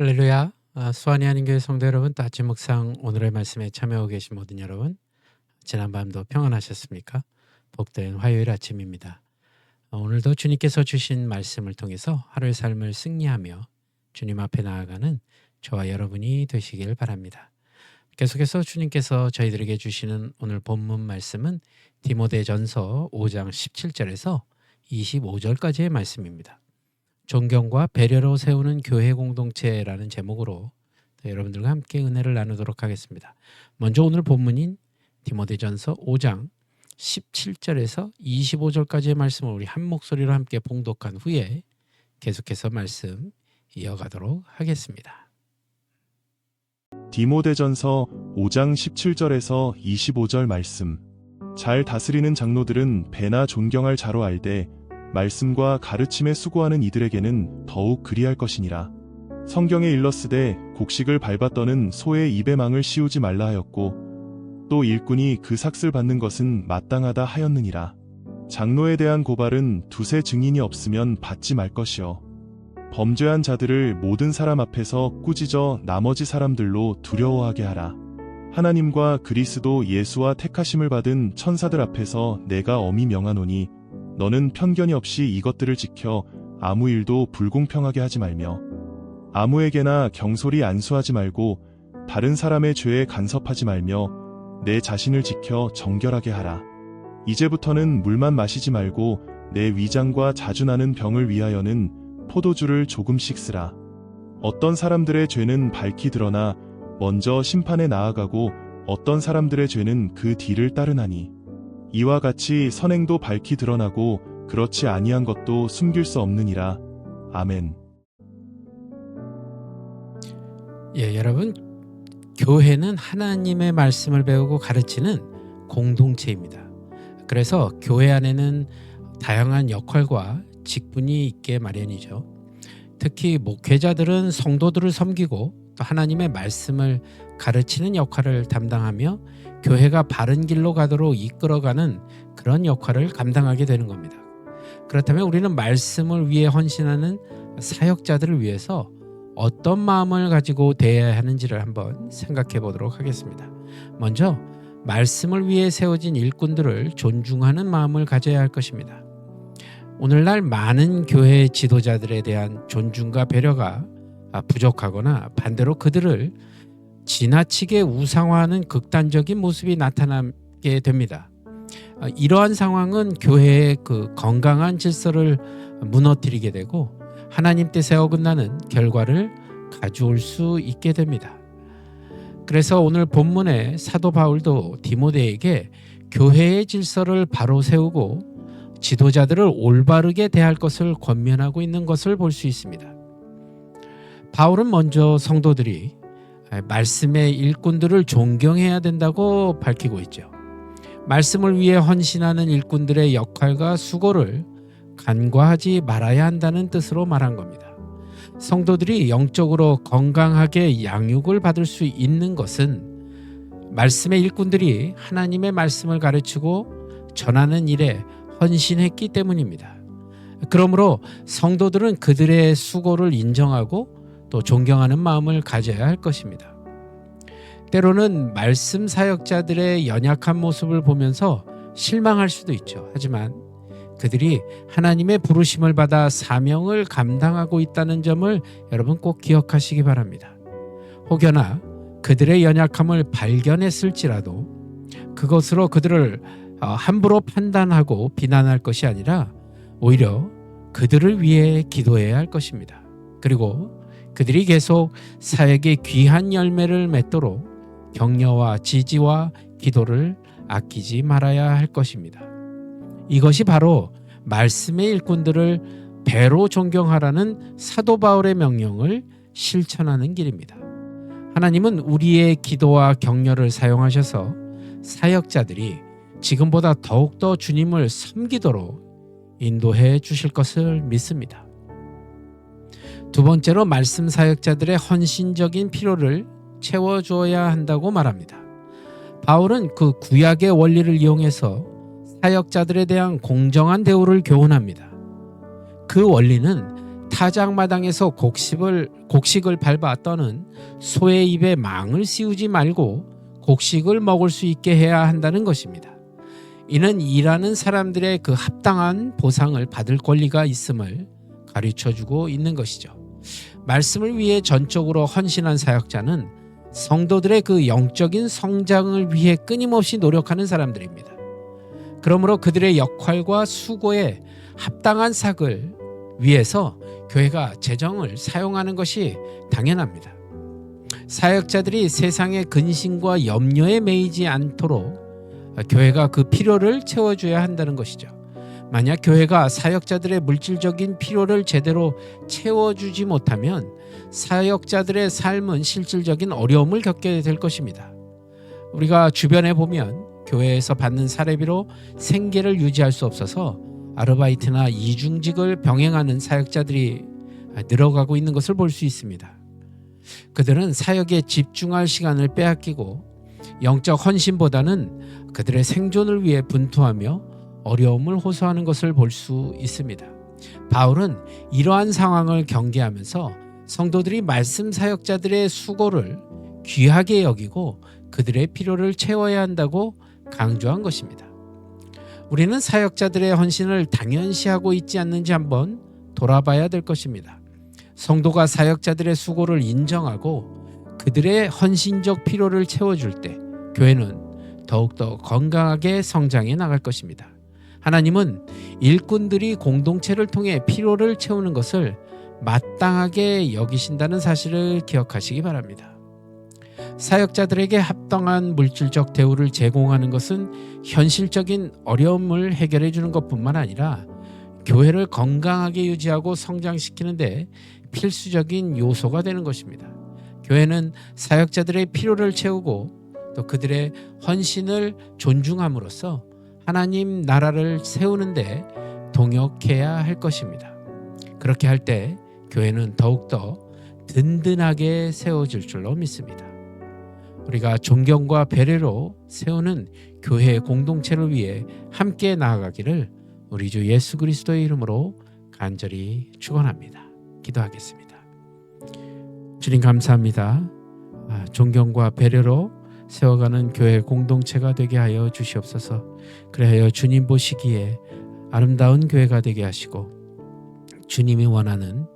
할렐루야. 아, 수완이 아닌 교회 성도 여러분, 또 아침 묵상 오늘의 말씀에 참여하고 계신 모든 여러분, 지난 밤도 평안하셨습니까? 복된 화요일 아침입니다. 어, 오늘도 주님께서 주신 말씀을 통해서 하루의 삶을 승리하며 주님 앞에 나아가는 저와 여러분이 되시길 바랍니다. 계속해서 주님께서 저희들에게 주시는 오늘 본문 말씀은 디모데전서 5장 17절에서 25절까지의 말씀입니다. 존경과 배려로 세우는 교회 공동체라는 제목으로 여러분들과 함께 은혜를 나누도록 하겠습니다. 먼저 오늘 본문인 디모데전서 5장 17절에서 25절까지의 말씀을 우리 한 목소리로 함께 봉독한 후에 계속해서 말씀 이어가도록 하겠습니다. 디모데전서 5장 17절에서 25절 말씀. 잘 다스리는 장로들은 배나 존경할 자로 알되 말씀과 가르침에 수고하는 이들에게는 더욱 그리할 것이니라. 성경에 일렀으되 곡식을 밟았더는 소의 입에 망을 씌우지 말라 하였고 또 일꾼이 그 삭슬 받는 것은 마땅하다 하였느니라. 장로에 대한 고발은 두세 증인이 없으면 받지 말 것이요. 범죄한 자들을 모든 사람 앞에서 꾸짖어 나머지 사람들로 두려워하게 하라. 하나님과 그리스도 예수와 택하심을 받은 천사들 앞에서 내가 엄히 명하노니 너는 편견이 없이 이것들을 지켜 아무 일도 불공평하게 하지 말며 아무에게나 경솔히 안수하지 말고 다른 사람의 죄에 간섭하지 말며 내 자신을 지켜 정결하게 하라. 이제부터는 물만 마시지 말고 내 위장과 자주 나는 병을 위하여는 포도주를 조금씩 쓰라. 어떤 사람들의 죄는 밝히 드러나 먼저 심판에 나아가고 어떤 사람들의 죄는 그 뒤를 따르나니 이와 같이 선행도 밝히 드러나고 그렇지 아니한 것도 숨길 수 없느니라. 아멘. 예, 여러분 교회는 하나님의 말씀을 배우고 가르치는 공동체입니다. 그래서 교회 안에는 다양한 역할과 직분이 있게 마련이죠. 특히 목회자들은 성도들을 섬기고 또 하나님의 말씀을 가르치는 역할을 담당하며 교회가 바른 길로 가도록 이끌어가는 그런 역할을 감당하게 되는 겁니다. 그렇다면 우리는 말씀을 위해 헌신하는 사역자들을 위해서 어떤 마음을 가지고 대해야 하는지를 한번 생각해 보도록 하겠습니다. 먼저 말씀을 위해 세워진 일꾼들을 존중하는 마음을 가져야 할 것입니다. 오늘날 많은 교회 지도자들에 대한 존중과 배려가 부족하거나 반대로 그들을 지나치게 우상화하는 극단적인 모습이 나타나게 됩니다. 이러한 상황은 교회의 그 건강한 질서를 무너뜨리게 되고 하나님 뜻에 어긋나는 결과를 가져올 수 있게 됩니다. 그래서 오늘 본문에 사도 바울도 디모데에게 교회의 질서를 바로 세우고 지도자들을 올바르게 대할 것을 권면하고 있는 것을 볼 수 있습니다. 바울은 먼저 성도들이 말씀의 일꾼들을 존경해야 된다고 밝히고 있죠. 말씀을 위해 헌신하는 일꾼들의 역할과 수고를 간과하지 말아야 한다는 뜻으로 말한 겁니다. 성도들이 영적으로 건강하게 양육을 받을 수 있는 것은 말씀의 일꾼들이 하나님의 말씀을 가르치고 전하는 일에 헌신했기 때문입니다. 그러므로 성도들은 그들의 수고를 인정하고 또 존경하는 마음을 가져야 할 것입니다. 때로는 말씀 사역자들의 연약한 모습을 보면서 실망할 수도 있죠. 하지만 그들이 하나님의 부르심을 받아 사명을 감당하고 있다는 점을 여러분 꼭 기억하시기 바랍니다. 혹여나 그들의 연약함을 발견했을지라도 그것으로 그들을 어, 함부로 판단하고 비난할 것이 아니라 오히려 그들을 위해 기도해야 할 것입니다. 그리고 그들이 계속 사역의 귀한 열매를 맺도록 격려와 지지와 기도를 아끼지 말아야 할 것입니다. 이것이 바로 말씀의 일꾼들을 배로 존경하라는 사도 바울의 명령을 실천하는 길입니다. 하나님은 우리의 기도와 격려를 사용하셔서 사역자들이 지금보다 더욱더 주님을 섬기도록 인도해 주실 것을 믿습니다. 두 번째로 말씀 사역자들의 헌신적인 필요를 채워주어야 한다고 말합니다. 바울은 그 구약의 원리를 이용해서 사역자들에 대한 공정한 대우를 교훈합니다. 그 원리는 타작마당에서 곡식을 곡식을 밟아 떠는 소의 입에 망을 씌우지 말고 곡식을 먹을 수 있게 해야 한다는 것입니다. 이는 일하는 사람들의 그 합당한 보상을 받을 권리가 있음을 가르쳐 주고 있는 것이죠. 말씀을 위해 전적으로 헌신한 사역자는 성도들의 그 영적인 성장을 위해 끊임없이 노력하는 사람들입니다. 그러므로 그들의 역할과 수고에 합당한 삭을 위해서 교회가 재정을 사용하는 것이 당연합니다. 사역자들이 세상의 근심과 염려에 매이지 않도록 교회가 그 필요를 채워줘야 한다는 것이죠. 만약 교회가 사역자들의 물질적인 필요를 제대로 채워주지 못하면 사역자들의 삶은 실질적인 어려움을 겪게 될 것입니다. 우리가 주변에 보면 교회에서 받는 사례비로 생계를 유지할 수 없어서 아르바이트나 이중직을 병행하는 사역자들이 늘어가고 있는 것을 볼 수 있습니다. 그들은 사역에 집중할 시간을 빼앗기고 영적 헌신보다는 그들의 생존을 위해 분투하며 어려움을 호소하는 것을 볼 수 있습니다. 바울은 이러한 상황을 경계하면서 성도들이 말씀 사역자들의 수고를 귀하게 여기고 그들의 필요를 채워야 한다고 강조한 것입니다. 우리는 사역자들의 헌신을 당연시하고 있지 않는지 한번 돌아봐야 될 것입니다. 성도가 사역자들의 수고를 인정하고 그들의 헌신적 필요를 채워줄 때 교회는 더욱더 건강하게 성장해 나갈 것입니다. 하나님은 일꾼들이 공동체를 통해 필요를 채우는 것을 마땅하게 여기신다는 사실을 기억하시기 바랍니다. 사역자들에게 합당한 물질적 대우를 제공하는 것은 현실적인 어려움을 해결해 주는 것뿐만 아니라 교회를 건강하게 유지하고 성장시키는데 필수적인 요소가 되는 것입니다. 교회는 사역자들의 필요를 채우고 또 그들의 헌신을 존중함으로써 하나님 나라를 세우는데 동역해야 할 것입니다. 그렇게 할 때 교회는 더욱더 든든하게 세워질 줄로 믿습니다. 우리가 존경과 배려로 세우는 교회 공동체를 위해 함께 나아가기를 우리 주 예수 그리스도의 이름으로 간절히 축원합니다. 기도하겠습니다. 주님 감사합니다. 아, 존경과 배려로 세워가는 교회 공동체가 되게 하여 주시옵소서. 그래하여 주님 보시기에 아름다운 교회가 되게 하시고 주님이 원하는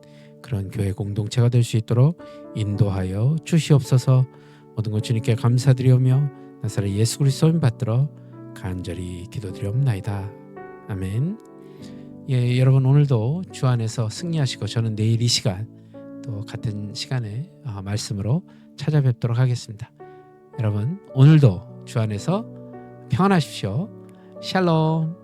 그런 교회 공동체가 될 수 있도록 인도하여 주시옵소서. 모든 것 주님께 감사드리오며 나사렛 예수 그리스도인 받들어 간절히 기도드리옵나이다. 아멘. 예, 여러분 오늘도 주 안에서 승리하시고 저는 내일 이 시간 또 같은 시간에 어, 말씀으로 찾아뵙도록 하겠습니다. 여러분 오늘도 주 안에서 평안하십시오. 샬롬.